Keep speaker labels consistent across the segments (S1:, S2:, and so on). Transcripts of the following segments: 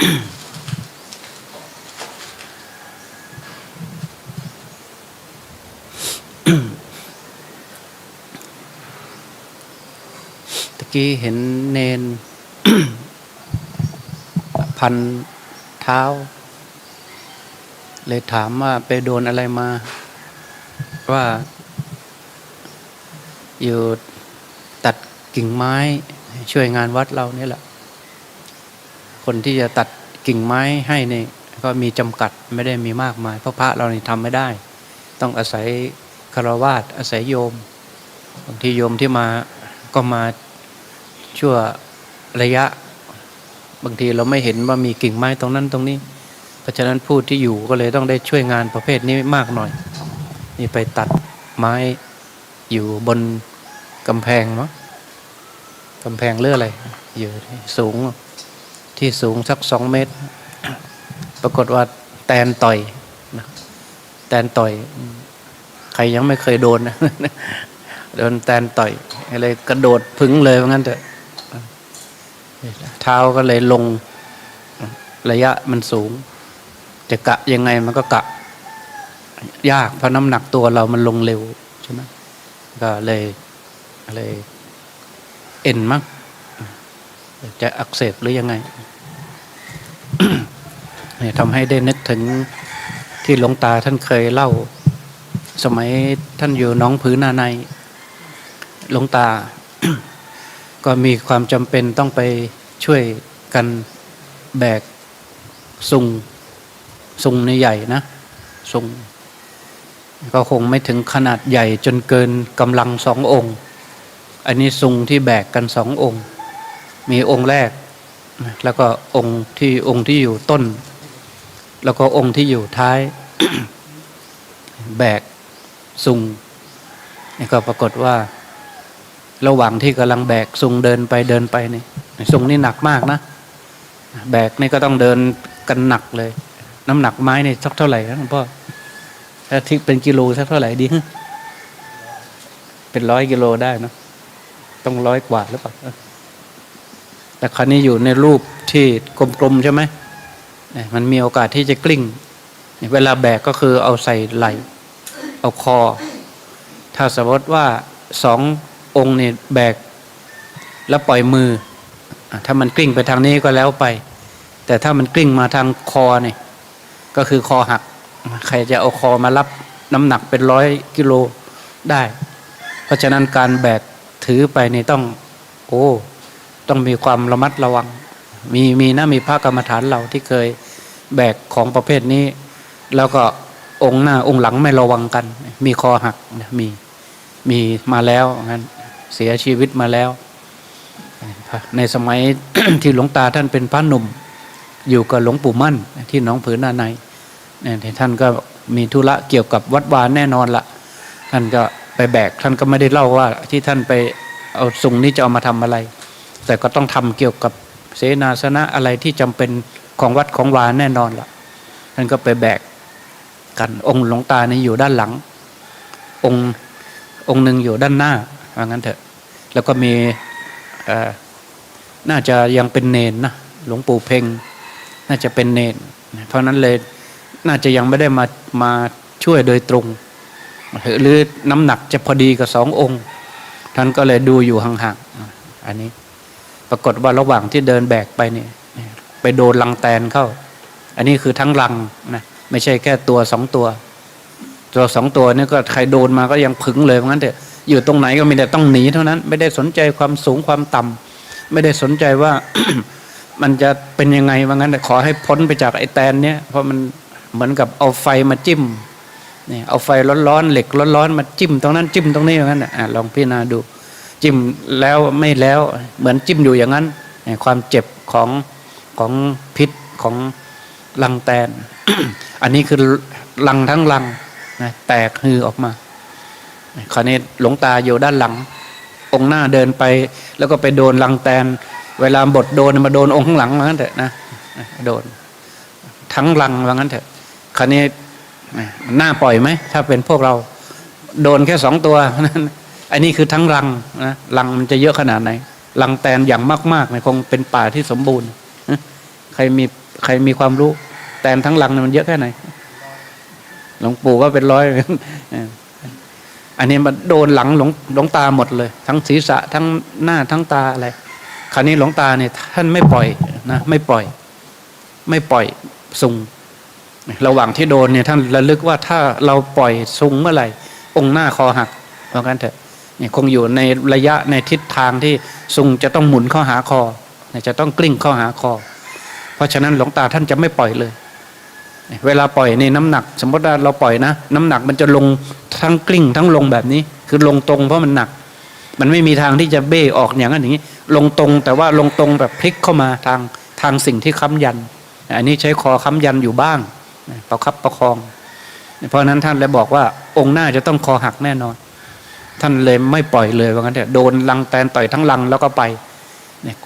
S1: ตะกี้เห็นเนน พันเท้า เลยถามว่าไปโดนอะไรมา ว่า อยู่ตัดกิ่งไม้ ช่วยงานวัดเราเนี่แหละ คนที่จะตัดกิ่งไม้ให้เนี่ยก็มีจำกัดไม่ได้มีมากมาย เพราะพระเรานี่ทำไม่ได้ ต้องอาศัยคารวาสอาศัยโยมบางทีโยมที่มาก็มาชั่วระยะ บางทีเราไม่เห็นว่ามีกิ่งไม้ตรงนั้นตรงนี้ เพราะฉะนั้นผู้ที่อยู่ก็เลยต้องได้ช่วยงานประเภทนี้มากหน่อย นี่ไปตัดไม้อยู่บนกำแพงเนาะกำแพงเรื่ออะไรอยู่สูง ที่สูงสักสองเมตร ปรากฏว่าแตนต่อยนะแตนต่อย ใครยังไม่เคยโดนนะโดนแตนต่อยเลยกระโดดพึ่งเลยว่างั้นเถอะเท้าก็เลยลงระยะมันสูง จะกะยังไงมันก็กะ ยากเพราะน้ำหนักตัวเรามันลงเร็วใช่ไหมก็เลยเลยเอ็นมั้งจะอักเสบหรือยังไง ทำให้ได้นึกถึงที่หลวงตาท่านเคยเล่า สมัยท่านอยู่น้องผือนาในหลวงตา ก็มีความจำเป็นต้องไปช่วยกันแบกซุงซุงในใหญ่นะซุงก็คงไม่ถึงขนาดใหญ่จนเกินกำลังสององค์ อันนี้ซุงที่แบกกันสององค์ มีองค์แรก แล้วก็องค์ที่องค์ที่อยู่ต้น แล้วก็องค์ที่อยู่ท้าย แบกซุงนี่ก็ปรากฏว่า ระหว่างที่กำลังแบกซุงเดินไปเดินไปนี่ซุงนี่หนักมากนะ แบกนี่ก็ต้องเดินกันหนักเลย น้ำหนักไม้นี่สักเท่าไหร่นะหลวงพ่อถ้าทิกเป็นกิโลสักเท่าไหร่ดีเป็นร้อยกิโลได้นะต้องร้อยกว่าหรือเปล่า แต่คราวนี้อยู่ในรูปที่กลมๆใช่ไหมมันมีโอกาสที่จะกลิ้ง เวลาแบกก็คือเอาใส่ไหลเอาคอ ถ้าสมมติว่าสององค์เนี่ยแบกแล้วปล่อยมือ ถ้ามันกลิ้งไปทางนี้ก็แล้วไป แต่ถ้ามันกลิ้งมาทางคอเนี่ยก็คือคอหัก ใครจะเอาคอมารับน้ำหนักเป็นร้อยกิโลได้ เพราะฉะนั้นการแบกถือไปนี่ต้อง โอ้ ต้องมีความระมัดระวัง มีมีนะมีพระกรรมฐานเราที่เคยแบกของประเภทนี้ แล้วก็องค์หน้าองค์หลังไม่ระวังกัน มีคอหักมีมีมาแล้วงั้นเสียชีวิตมาแล้ว ในสมัยที่หลวงตาท่านเป็นพระหนุ่ม อยู่กับหลวงปู่มั่นที่หนองผือนาในเนี่ยท่านก็มีธุระเกี่ยวกับวัดวานแน่นอนละท่านก็ไปแบกท่านก็ไม่ได้เล่าว่าที่ท่านไปเอาสุงนี้จะเอามาทำอะไร แต่ก็ต้องทำเกี่ยวกับเสนาสนะอะไรที่จำเป็นของวัดของวานแน่นอนละท่านก็ไปแบกกันองค์หลวงตานี่อยู่ด้านหลัง องค์องค์หนึ่งอยู่ด้านหน้าว่างั้นเถอะ แล้วก็มีน่าจะยังเป็นเนนนะหลวงปู่เพ่งน่าจะเป็นเนน เพราะนั้นเลยน่าจะยังไม่ได้มามาช่วยโดยตรง หรือน้ำหนักจะพอดีกับสององค์ ท่านก็เลยดูอยู่ห่างๆอันนี้ ปรากฏว่าระหว่างที่เดินแบกไปเนี่ยไปโดนลังแตนเข้า อันนี้คือทั้งลังนะไม่ใช่แค่ตัวสองตัว ตัวสองตัวนี่ก็ใครโดนมาก็ยังผึ่งเลยเพราะงั้นเถอะอยู่ตรงไหนก็มีแต่ต้องหนีเท่านั้น ไม่ได้สนใจความสูงความต่ำไม่ได้สนใจว่ามันจะเป็นยังไงว่างั้นแต่ขอให้พ้นไปจากไอ้แตนเนี้ยเพราะมันเหมือนกับเอาไฟมาจิ้มเนี่ยเอาไฟร้อนๆเหล็กร้อนๆมาจิ้มตรงนั้นจิ้มตรงนี้อย่างนั้นอะลองพิจารณาดู จิ้มแล้วไม่แล้วเหมือนจิ้มอยู่อย่างนั้น ความเจ็บของของพิษของลังแตน อันนี้คือลังทั้งลังนะแตกฮือออกมา คราวนี้หลวงตาอยู่ด้านหลัง องค์หน้าเดินไป แล้วก็ไปโดนลังแตน เวลาบทโดนมาโดนองค์ข้างหลังว่างั้นเถอะนะโดน ทั้งลังว่างั้นเถอะ คราวนี้มันน่าปล่อยไหม ถ้าเป็นพวกเรา โดนแค่สองตัว อันนี้คือทั้งลังนะลังมันจะเยอะขนาดไหนลังแตนอย่างมากๆเนี่ยคงเป็นป่าที่สมบูรณ์ใครมีใครมีความรู้ แตนทั้งลังเนี่ยมันเยอะแค่ไหนหลวงปู่ก็เป็นร้อยอันนี้มันโดนหลังหลวงหลวงตาหมดเลย ทั้งศีรษะทั้งหน้าทั้งตาอะไรคราวนี้หลวงตาเนี่ยท่านไม่ปล่อยนะไม่ปล่อย ไม่ปล่อยซุงระหว่างที่โดนเนี่ยท่านระลึกว่าถ้าเราปล่อยซุงเมื่อไหร่ องค์หน้าคอหักเพราะงั้นเถอะ คงอยู่ในระยะในทิศทางที่ซุงจะต้องหมุนเข้าหาคอจะต้องกลิ้งเข้าหาคอ เพราะฉะนั้นหลวงตาท่านจะไม่ปล่อยเลย เวลาปล่อยในน้ำหนัก สมมติว่าเราปล่อยนะ น้ำหนักมันจะลงทั้งกลิ้งทั้งลงแบบนี้ คือลงตรงเพราะมันหนัก มันไม่มีทางที่จะเบ้ออกอย่างนั้นอย่างนี้ ลงตรงแต่ว่าลงตรงแบบพลิกเข้ามาทางทางสิ่งที่ค้ำยัน อันนี้ใช้คอค้ำยันอยู่บ้างประคับประคอง เพราะฉะนั้นท่านเลยบอกว่าองค์หน้าจะต้องคอหักแน่นอน ท่านเลยไม่ปล่อยเลยว่างั้นเถอะโดนลังแตนต่อยทั้งลังแล้วก็ไปเนี่ย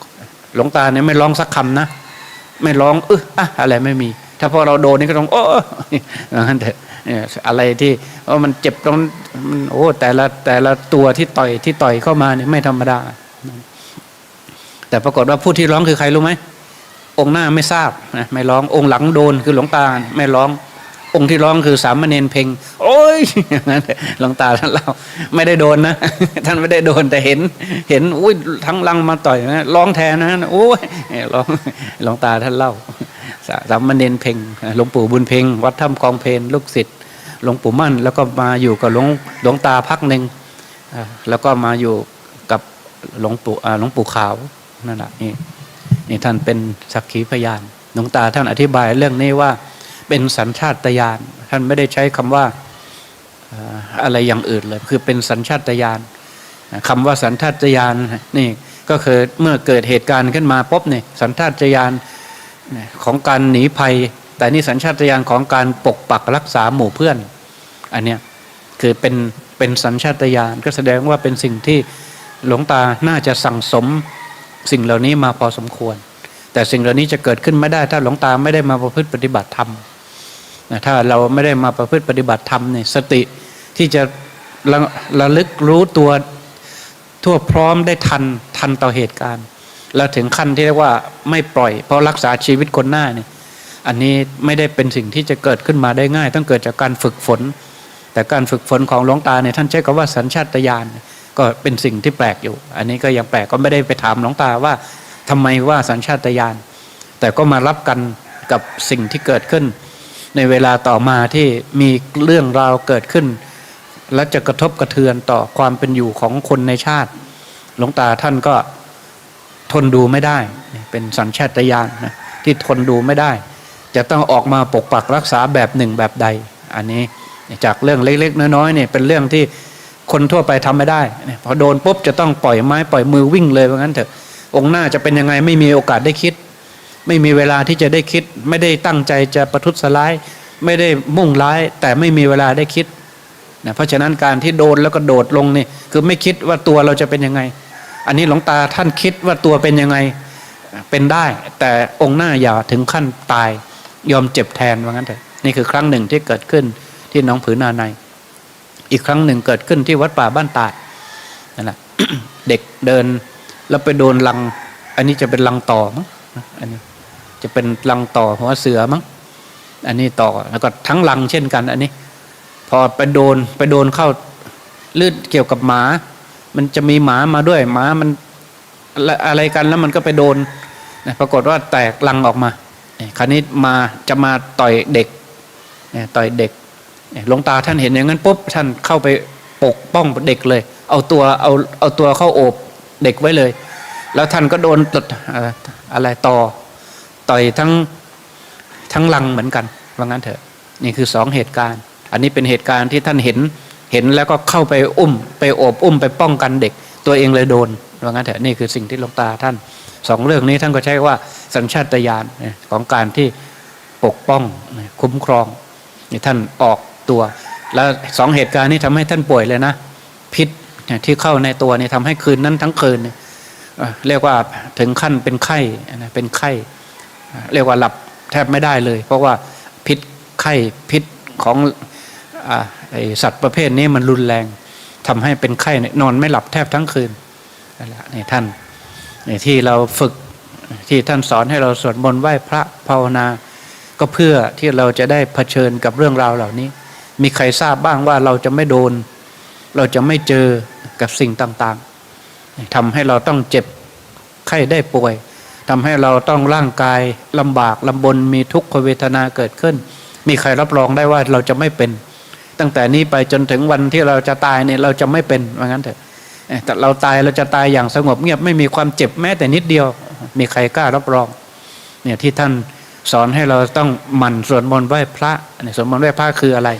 S1: หลวงตาเนี่ยไม่ร้องสักคำนะไม่ร้องเอออะอะไรไม่มี ถ้าพอเราโดนนี่ก็ต้องโอ้ว่างั้นเถอะเนี่ยอะไรที่ว่ามันเจ็บตรงมันโอ้แต่ละแต่ละตัวที่ต่อยที่ต่อยเข้ามาเนี่ยไม่ธรรมดา แต่ปรากฏว่าผู้ที่ร้องคือใครรู้ไหมองค์หน้าไม่ทราบนะไม่ร้ององค์หลังโดนคือหลวงตาไม่ร้อง องค์ที่ร้องคือสามเณรเพ่งโอ้ยอย่างนั้นหลวงตาท่านเล่าไม่ได้โดนนะท่านไม่ได้โดนแต่เห็น เห็นอุ้ยทั้งลังมาต่อยนะร้องแทนนะโอ้ยร้องหลวงตาท่านเล่าสามเณรเพ่งหลวงปู่บุญเพ่งวัดถ้ำกองเพนลูกศิษย์หลวงปู่มั่น แล้วก็มาอยู่กับหลวงหลวงตาพักหนึ่งแล้วก็มาอยู่กับหลวงปู่หลวงปู่ขาวนั่นแหละนี่นี่ท่านเป็นสักขีพยานหลวงตาท่านอธิบายเรื่องนี้ว่า เป็นสัญชาตญาณท่านไม่ได้ใช้คำว่าอะไรอย่างอื่นเลย คือเป็นสัญชาตญาณคำว่าสัญชาตญาณนี่ก็คือเมื่อเกิดเหตุการณ์ขึ้นมาปุ๊บเนี่ยสัญชาตญาณของการหนีภัย แต่นี่สัญชาตญาณของการปกปักรักษาหมู่เพื่อน อันเนี้ยคือเป็นเป็นสัญชาตญาณก็แสดงว่าเป็นสิ่งที่หลวงตาน่าจะสั่งสมสิ่งเหล่านี้มาพอสมควร แต่สิ่งเหล่านี้จะเกิดขึ้นไม่ได้ถ้าหลวงตาไม่ได้มาประพฤติปฏิบัติธรรม ถ้าเราไม่ได้มาประพฤติปฏิบัติธรรมเนี่ยสติที่จะระระลึกรู้ตัวทั่วพร้อมได้ทันทันต่อเหตุการณ์ แล้วถึงขั้นที่เรียกว่าไม่ปล่อย เพราะรักษาชีวิตคนหน้าเนี่ยอันนี้ไม่ได้เป็นสิ่งที่จะเกิดขึ้นมาได้ง่าย ต้องเกิดจากการฝึกฝน แต่การฝึกฝนของหลวงตาเนี่ยท่านใช้คำว่าสัญชาตญาณก็เป็นสิ่งที่แปลกอยู่ อันนี้ก็ยังแปลกก็ไม่ได้ไปถามหลวงตาว่าทำไมว่าสัญชาตญาณแต่ก็มารับกันกับสิ่งที่เกิดขึ้น ในเวลาต่อมาที่มีเรื่องราวเกิดขึ้น และจะกระทบกระเทือนต่อความเป็นอยู่ของคนในชาติ หลวงตาท่านก็ทนดูไม่ได้ เป็นสัญชาตญาณนะที่ทนดูไม่ได้ จะต้องออกมาปกปักรักษาแบบหนึ่งแบบใด อันนี้จากเรื่องเล็ก ๆ น้อยๆเนี่ยเป็นเรื่องที่คนทั่วไปทำไม่ได้พอโดนปุ๊บจะต้องปล่อยไม้ปล่อยมือวิ่งเลยว่าะงั้นเถอะองค์หน้าจะเป็นยังไงไม่มีโอกาสได้คิด ไม่มีเวลาที่จะได้คิด ไม่ได้ตั้งใจจะประทุษร้าย ไม่ได้มุ่งร้าย แต่ไม่มีเวลาได้คิดนะเพราะฉะนั้นการที่โดนแล้วก็โดดลงนี่คือไม่คิดว่าตัวเราจะเป็นยังไง อันนี้หลวงตาท่านคิดว่าตัวเป็นยังไงเป็นได้ แต่องค์หน้าอย่าถึงขั้นตายยอมเจ็บแทนว่างั้นเถอะนี่คือครั้งหนึ่งที่เกิดขึ้นที่น้องผือนาใน อีกครั้งหนึ่งเกิดขึ้นที่วัดป่าบ้านตาดนั่นแหละเด็กเดินแล้วไปโดนลัง อันนี้จะเป็นลังต่อมั้งอันนี้ จะเป็นลังต่อหัวเสือมั้งอันนี้ต่อแล้วก็ทั้งลังเช่นกัน อันนี้ พอไปโดนไปโดนเข้าลื่นเกี่ยวกับหมา มันจะมีหมามาด้วยหมามันอะไรกันแล้วมันก็ไปโดนนะปรากฏว่าแตกลังออกมาคราวนี้มาจะมาต่อยเด็กต่อยเด็กหลวงตาท่านเห็นอย่างนั้นปุ๊บท่านเข้าไปปกป้องเด็กเลย เอาตัวเอาเอาตัวเข้าโอบเด็กไว้เลย แล้วท่านก็โดนตดอะไรต่อ ต่อยทั้งทั้งลังเหมือนกันว่างั้นเถอะ นี่คือสองเหตุการณ์ อันนี้เป็นเหตุการณ์ที่ท่านเห็นเห็นแล้วก็เข้าไปอุ้ม ไปโอบอุ้มไปป้องกันเด็ก ตัวเองเลยโดนว่างั้นเถอะนี่คือสิ่งที่ลงตาท่านสองเรื่องนี้ท่านก็ใช้ว่าสัญชาตญาณของการที่ปกป้องคุ้มครองนี่ท่านออกตัว แล้วสองเหตุการณ์นี้ทำให้ท่านป่วยเลยนะ พิษที่เข้าในตัวนี่ทำให้คืนนั้นทั้งคืนเรียกว่าถึงขั้นเป็นไข้เป็นไข้ เรียกว่าหลับแทบไม่ได้เลย เพราะว่าพิษไข้พิษของอสัตว์ประเภทนี้มันรุนแรงทำให้เป็นไข้เนี่ยนอนไม่หลับแทบทั้งคืนนั่นแหละนี่ท่านนี่ที่เราฝึกที่ท่านสอนให้เราสวดมนต์ไหว้พระภาวนา ก็เพื่อที่เราจะได้เผชิญกับเรื่องราวเหล่านี้ มีใครทราบบ้างว่าเราจะไม่โดน เราจะไม่เจอกับสิ่งต่างๆทำให้เราต้องเจ็บไข้ได้ป่วย ทำให้เราต้องร่างกายลำบากลำบนมีทุกขเวทนาเกิดขึ้น มีใครรับรองได้ว่าเราจะไม่เป็น ตั้งแต่นี้ไปจนถึงวันที่เราจะตายเนี่ยเราจะไม่เป็นว่างั้นเถอะแต่เราตายเราจะตายอย่างสงบเงียบไม่มีความเจ็บแม้แต่นิดเดียว มีใครกล้ารับรองเนี่ยที่ท่านสอนให้เราต้องหมั่นสวดมนต์ไหว้พระเนี่ยสวดมนต์ไหว้พระคืออะไร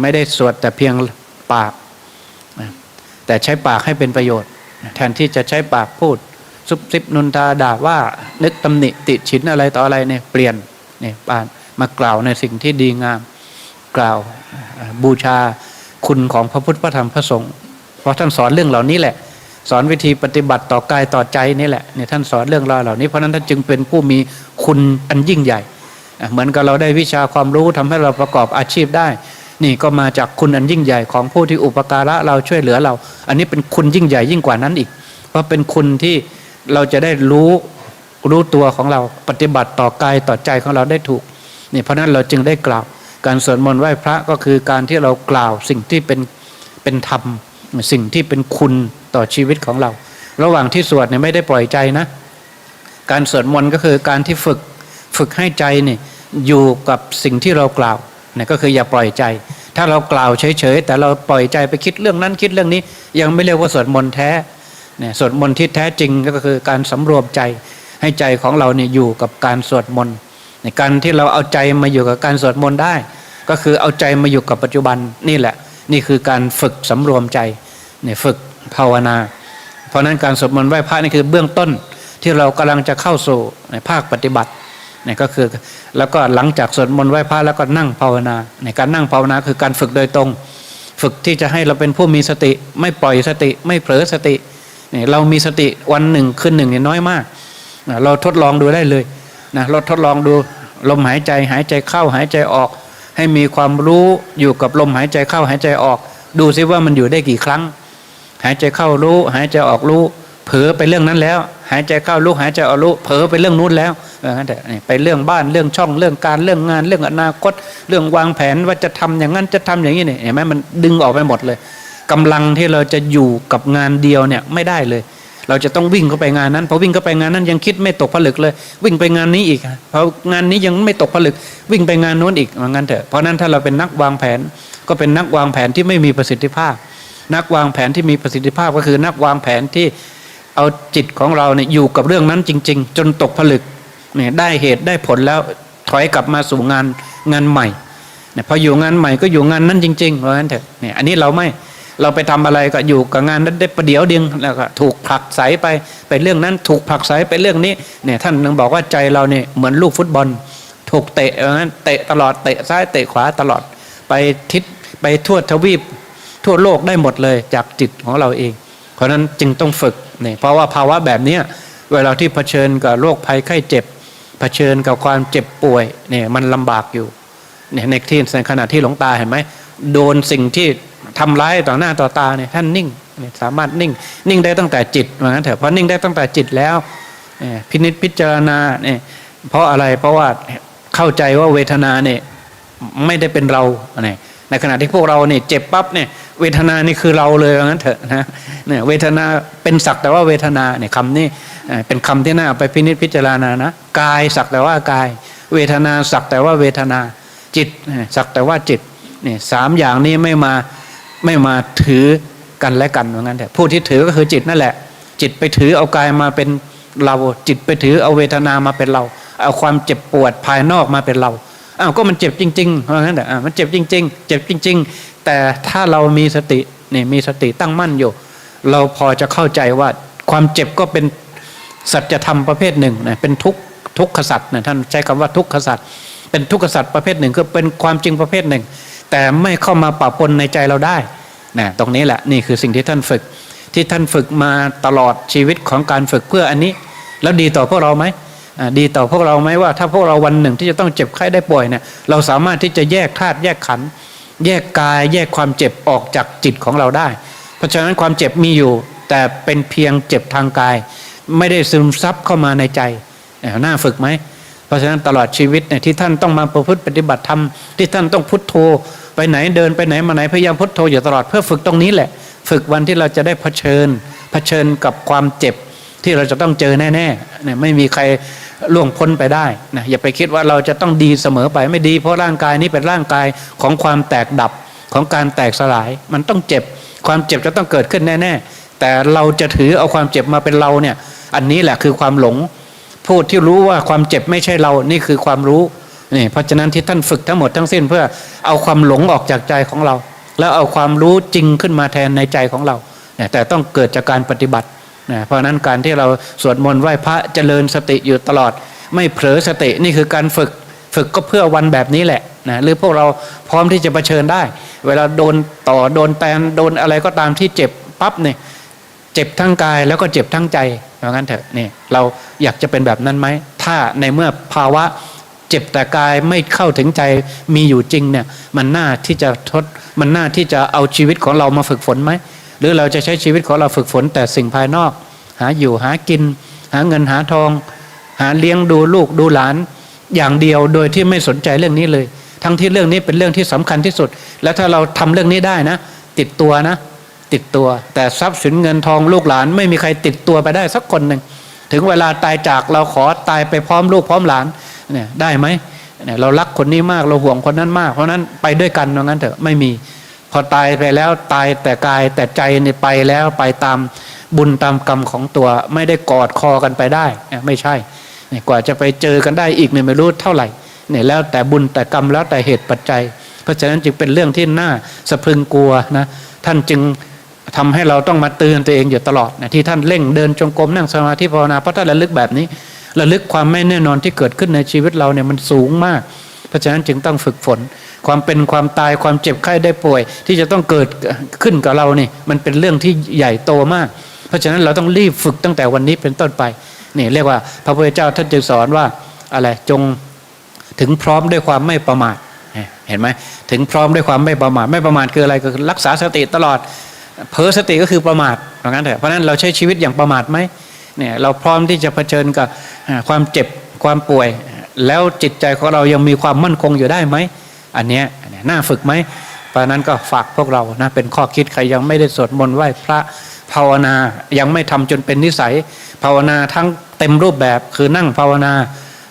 S1: ไม่ได้สวดแต่เพียงปาก แต่ใช้ปากให้เป็นประโยชน์ แทนที่จะใช้ปากพูด ซุบซิบนุนทาด่าว่า นึกตำหนิติฉินอะไรต่ออะไรเนี่ยเปลี่ยนเนี่ยปานมากล่าวในสิ่งที่ดีงามกล่าวบูชาคุณของพระพุทธพระธรรมพระสงฆ์เพราะท่านสอนเรื่องเหล่านี้แหละ สอนวิธีปฏิบัติต่อกายต่อใจนี่แหละเนี่ยท่านสอนเรื่องราวเหล่านี้เพราะนั้นท่านจึงเป็นผู้มีคุณอันยิ่งใหญ่ เหมือนกับเราได้วิชาความรู้ทำให้เราประกอบอาชีพได้ นี่ก็มาจากคุณอันยิ่งใหญ่ของผู้ที่อุปการะเราช่วยเหลือเรา อันนี้เป็นคุณยิ่งใหญ่ยิ่งกว่านั้นอีก เพราะเป็นคุณที่ เราจะได้รู้รู้ตัวของเราปฏิบัติต่อกายต่อใจของเราได้ถูกนี่เพราะนั้นเราจึงได้กล่าว การสวดมนต์ไหว้พระก็คือการที่เรากล่าวสิ่งที่เป็นเป็นธรรม สิ่งที่เป็นคุณต่อชีวิตของเรา ระหว่างที่สวดเนี่ยไม่ได้ปล่อยใจนะ การสวดมนต์ก็คือการที่ฝึกฝึกให้ใจเนี่ยอยู่กับสิ่งที่เรากล่าวเนี่ยก็คืออย่าปล่อยใจ ถ้าเรากล่าวเฉยๆแต่เราปล่อยใจไปคิดเรื่องนั้นคิดเรื่องนี้ ยังไม่เรียกว่าสวดมนต์แท้ เนี่ยสวดมนต์ที่แท้จริงก็คือการสำรวมใจให้ใจของเราเนี่ยอยู่กับการสวดมนต์ในการที่เราเอาใจมาอยู่กับการสวดมนต์ได้ ก็คือเอาใจมาอยู่กับปัจจุบันนี่แหละ นี่คือการฝึกสำรวมใจเนี่ยฝึกภาวนา เพราะนั้นการสวดมนต์ไหว้พระนี่คือเบื้องต้นที่เรากำลังจะเข้าสู่ในภาคปฏิบัตินี่ก็คือแล้วก็หลังจากสวดมนต์ไหว้พระแล้วก็นั่งภาวนาในการนั่งภาวนาคือการฝึกโดยตรง ฝึกที่จะให้เราเป็นผู้มีสติ ไม่ปล่อยสติ ไม่เผลอสติ นี่เรามีสติวันหนึ่งคืนหนึ่งเนี่ยน้อยมาก เราทดลองดูได้เลยนะเราทดลองดูลมหายใจหายใจเข้าหายใจออก ให้มีความรู้อยู่กับลมหายใจเข้าหายใจออก ดูซิว่ามันอยู่ได้กี่ครั้ง หายใจเข้ารู้ หายใจออกรู้ เผลอไปเรื่องนั้นแล้ว หายใจเข้ารู้หายใจออกรู้ เผลอไปเรื่องนู้นแล้วแต่ไปเรื่องบ้านเรื่องช่องเรื่องการเรื่องงาน เรื่องอนาคต เรื่องวางแผนว่าจะทำอย่างนั้นจะทำอย่างนี้เนี่ยเห็นไหมมันดึงออกไปหมดเลย กำลังที่เราจะอยู่กับงานเดียวเนี่ยไม่ได้เลย เราจะต้องวิ่งเข้าไปงานนั้นพอวิ่งเข้าไปงานนั้นยังคิดไม่ตกผลึกเลย วิ่งไปงานนี้อีกเพราะงานนี้ยังไม่ตกผลึก วิ่งไปงานโน้นอีกว่างั้นเถอะเพราะนั้นถ้าเราเป็นนักวางแผนก็เป็นนักวางแผนที่ไม่มีประสิทธิภาพ นักวางแผนที่มีประสิทธิภาพก็คือนักวางแผนที่เอาจิตของเราเนี่ยอยู่กับเรื่องนั้นจริง ๆ จนตกผลึกเนี่ยได้เหตุได้ผลแล้วถอยกลับมาสู่งานงานใหม่เนี่ยพออยู่งานใหม่ก็อยู่งานนั้นจริงๆเพราะงั้นเถอะเนี่ยอันนี้เราไม่ เราไปทำอะไรก็อยู่กับงานนั้นได้ประเดี๋ยวเดียงแล้วก็ถูกผลักไสไปไปเรื่องนั้นถูกผลักไสไปเรื่องนี้เนี่ยท่านนึงบอกว่าใจเราเนี่ยเหมือนลูกฟุตบอล ถูกเตะเพราะงั้นเตะตลอดเตะซ้ายเตะขวาตลอด ไปทิศไปทั่วทวีป ทั่วโลกได้หมดเลยจากจิตของเราเอง เพราะนั้นจึงต้องฝึกเนี่ยเพราะว่าภาวะแบบนี้เวลาที่เผชิญกับโรคภัยไข้เจ็บ เผชิญกับความเจ็บป่วยเนี่ยมันลำบากอยู่เนี่ยในที่ในขณะที่หลวงตาเห็นไหมโดนสิ่งที่ ทำร้ายต่อหน้าต่อตาเนี่ยท่านนิ่งเนี่ยสามารถนิ่ง นิ่งได้ตั้งแต่จิตว่างั้นเถอะเพราะนิ่งได้ตั้งแต่จิตแล้วเนี่ยพินิจพิจารณาเนี่ยเพราะอะไรเพราะว่าเข้าใจว่าเวทนาเนี่ยไม่ได้เป็นเราเนี่ยในขณะที่พวกเราเนี่ยเจ็บปั๊บเนี่ยเวทนานี่คือเราเลยว่างั้นเถอะนะเนี่ยเวทนาเป็นสักแต่ว่าเวทนาเนี่ยคำนี้เป็นคำที่น่าไปพินิจพิจารณานะกายสักแต่ว่ากาย เวทนาสักแต่ว่าเวทนาจิตสักแต่ว่าจิตเนี่ยสามอย่างนี้ไม่มา ไม่มาถือกันและกันว่างั้นเถอะผู้ที่ถือก็คือจิตนั่นแหละ จิตไปถือเอากายมาเป็นเรา จิตไปถือเอาเวทนามาเป็นเรา เอาความเจ็บปวดภายนอกมาเป็นเราอ้าวก็มันเจ็บจริงๆเพราะงั้นแต่มันเจ็บจริง ๆ เจ็บจริง ๆ แต่ถ้าเรามีสตินี่มีสติตั้งมั่นอยู่ เราพอจะเข้าใจว่าความเจ็บก็เป็นสัจธรรมประเภทหนึ่งนะเป็นทุกทุกขสัตว์นะท่านใช้คำว่าทุกขสัตว์เป็นทุกขสัตว์ประเภทหนึ่งคือเป็นความจริงประเภทหนึ่ง แต่ไม่เข้ามาปะปนในใจเราได้นะตรงนี้แหละนี่คือสิ่งที่ท่านฝึก ที่ท่านฝึกมาตลอดชีวิตของการฝึกเพื่ออันนี้ แล้วดีต่อพวกเราไหมดีต่อพวกเราไหมว่า ถ้าพวกเราวันหนึ่งที่จะต้องเจ็บไข้ได้ป่วยเนี่ยเราสามารถที่จะแยกธาตุแยกขัน แยกกายแยกความเจ็บออกจากจิตของเราได้ เพราะฉะนั้นความเจ็บมีอยู่ แต่เป็นเพียงเจ็บทางกาย ไม่ได้ซึมซับเข้ามาในใจน่าฝึกไหม เพราะฉะนั้นตลอดชีวิตเนี่ยที่ท่านต้องมาประพฤติปฏิบัติธรรมที่ท่านต้องพุทโธไปไหนเดินไปไหนมาไหนพยายามพุทโธอยู่ตลอดเพื่อฝึกตรงนี้แหละ ฝึกวันที่เราจะได้เผชิญเผชิญกับความเจ็บที่เราจะต้องเจอแน่ๆเนี่ยไม่มีใครล่วงพ้นไปได้นะอย่าไปคิดว่าเราจะต้องดีเสมอไปไม่ดี เพราะร่างกายนี้เป็นร่างกายของความแตกดับของการแตกสลาย มันต้องเจ็บ ความเจ็บจะต้องเกิดขึ้นแน่ ๆ แต่เราจะถือเอาความเจ็บมาเป็นเราเนี่ย อันนี้แหละคือความหลง พูดที่รู้ว่าความเจ็บไม่ใช่เรานี่คือความรู้นี่เพราะฉะนั้นที่ท่านฝึกทั้งหมดทั้งสิ้นเพื่อเอาความหลงออกจากใจของเรา แล้วเอาความรู้จริงขึ้นมาแทนในใจของเราแต่ต้องเกิดจากการปฏิบัตินะเพราะนั้นการที่เราสวดมนต์ไหว้พระเจริญสติอยู่ตลอด ไม่เผลอสตินี่คือการฝึกฝึกก็เพื่อวันแบบนี้แหละนะหรือพวกเราพร้อมที่จะเผชิญได้ เวลาโดนต่อโดนแตนโดนอะไรก็ตามที่เจ็บปั๊บเนี่ย เจ็บทั้งกายแล้วก็เจ็บทั้งใจเพราะงั้นเถอะนี่เราอยากจะเป็นแบบนั้นไหมถ้าในเมื่อภาวะเจ็บแต่กายไม่เข้าถึงใจมีอยู่จริงเนี่ยมันน่าที่จะทดมันน่าที่จะเอาชีวิตของเรามาฝึกฝนไหมหรือเราจะใช้ชีวิตของเราฝึกฝนแต่สิ่งภายนอก หาอยู่หากิน หาเงินหาทอง หาเลี้ยงดูลูกดูหลาน อย่างเดียวโดยที่ไม่สนใจเรื่องนี้เลย ทั้งที่เรื่องนี้เป็นเรื่องที่สำคัญที่สุด แล้วถ้าเราทำเรื่องนี้ได้นะ ติดตัวนะ ติดตัว แต่ทรัพย์สินเงินทองลูกหลาน ไม่มีใครติดตัวไปได้สักคนหนึ่งถึงเวลาตายจากเราขอตายไปพร้อมลูกพร้อมหลานเนี่ยได้ไหมเนี่ยเรารักคนนี้มากเราห่วงคนนั้นมาก เพราะนั้นไปด้วยกันว่างั้นเถอะไม่มี พอตายไปแล้วตายแต่กายแต่ใจเนี่ยไปแล้วไปตามบุญตามกรรมของตัวไม่ได้กอดคอกันไปได้เนี่ยไม่ใช่เนี่ยกว่าจะไปเจอกันได้อีกเนี่ยไม่รู้เท่าไหร่เนี่ยแล้วแต่บุญแต่กรรมแล้วแต่เหตุปัจจัย เพราะฉะนั้นจึงเป็นเรื่องที่น่าสะพรึงกลัวนะท่านจึง ทำให้เราต้องมาเตือนตัวเองอยู่ตลอดนะที่ท่านเร่งเดินจงกรมนั่งสมาธิภาวนาเพราะท่านระลึกแบบนี้ระลึกความไม่แน่นอนที่เกิดขึ้นในชีวิตเราเนี่ยมันสูงมาก เพราะฉะนั้นจึงต้องฝึกฝน ความเป็นความตายความเจ็บไข้ได้ป่วย ที่จะต้องเกิดขึ้นกับเราเนี่ยมันเป็นเรื่องที่ใหญ่โตมาก เพราะฉะนั้นเราต้องรีบฝึกตั้งแต่วันนี้เป็นต้นไปนี่เรียกว่าพระพุทธเจ้าท่านจึงสอนว่าอะไรจงถึงพร้อมด้วยความไม่ประมาทเห็นไหมถึงพร้อมด้วยความไม่ประมาทไม่ประมาทคืออะไรก็คือรักษาสติตลอด เพ้อสติก็คือประมาทเพราะงั้นเถอะเพราะนั้นเราใช้ชีวิตอย่างประมาทไหมเนี่ยเราพร้อมที่จะเผชิญกับความเจ็บความป่วย แล้วจิตใจของเรายังมีความมั่นคงอยู่ได้ไหมอันเนี้ยน่าฝึกไหมเพราะนั้นก็ฝากพวกเรานะเป็นข้อคิดใครยังไม่ได้สวดมนต์ไหว้พระภาวนายังไม่ทำจนเป็นนิสัย ภาวนาทั้งเต็มรูปแบบคือนั่งภาวนา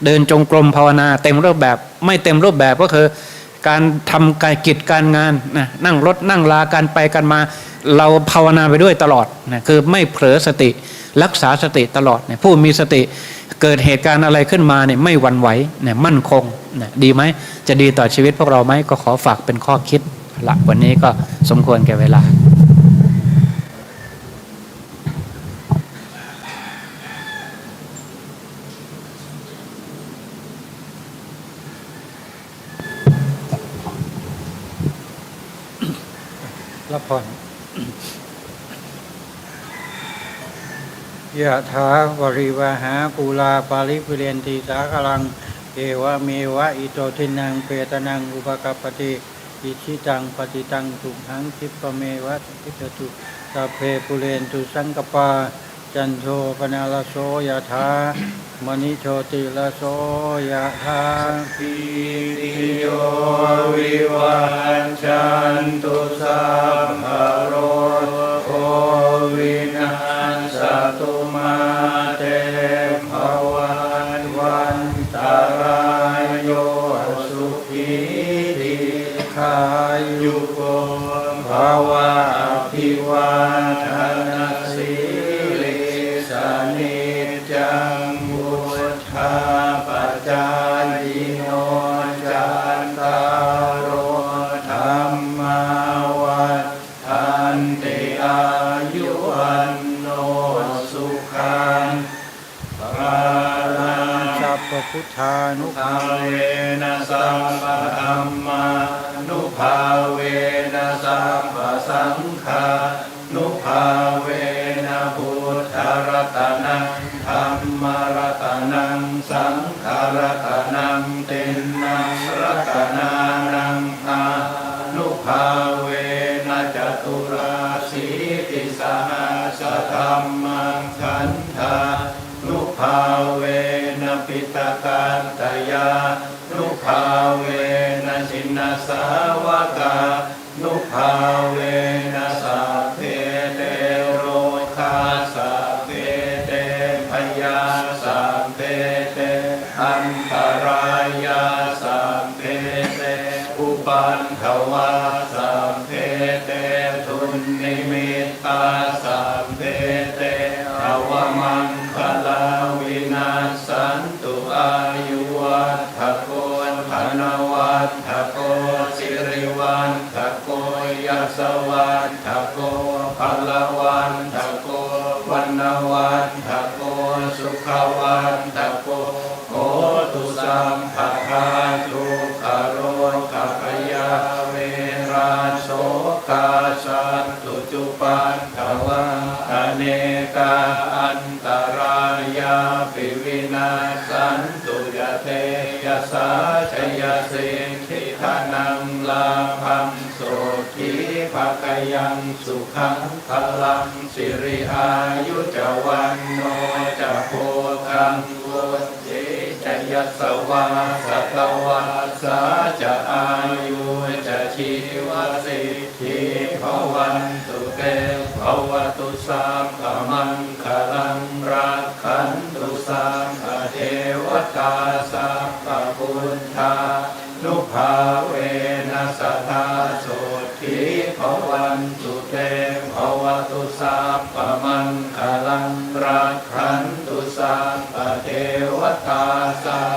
S1: เดินจงกรมภาวนา เต็มรูปแบบ ไม่เต็มรูปแบบก็คือ การทำการกิจการงานนะนั่งรถนั่งลาการไปกันมา เราภาวนาไปด้วยตลอดนะคือไม่เผลอสติรักษาสติตลอดเนี่ยผู้มีสติเกิดเหตุการณ์อะไรขึ้นมาเนี่ยไม่หวั่นไหวเนี่ยมั่นคงนะดีไหมจะดีต่อชีวิตพวกเราไหมก็ขอฝากเป็นข้อคิดละวันนี้ก็สมควรแก่เวลา พร
S2: ยะถาวริวหาปูลาปาริปุเรนติสากลัง เอวะเมวะอิโตทินังเปตนังอุปกปปติอิชิตังปฏิตังตุมหังคิปเมวะทิจตุสัพเพปุเรนตุสังกปา จันโทปนาลโสยะถา มณิโชติลโสยะทาพีติโยวิวันจันตุสัพพะโรโควิ พพุทธานุภาเวนะสัมปะธรรมานุภาเวนะสัมปะสังฆานุภาเวนะพุทธรัตนังธรรมรัตนังสังฆรัตนังเต็น กาสันตุจุปันทวังอเนกาอันตรายาปิวินาสันตุยเตยสาชยสิทธิธนังลาภังโสทีภะกยังสุขังพลังสิริอายุจวันโนจะโพคังวุติจะยัสสวาสตวาสาจะอายุจะชีว วตุสามขมังคลังรักขันตุสามขเทวตาสัพพพุทธานุภาเวนัสธาโสทิภวันตุเตภวตุสัพพมังคลังรักขันตุสัพพเทวตาสัพ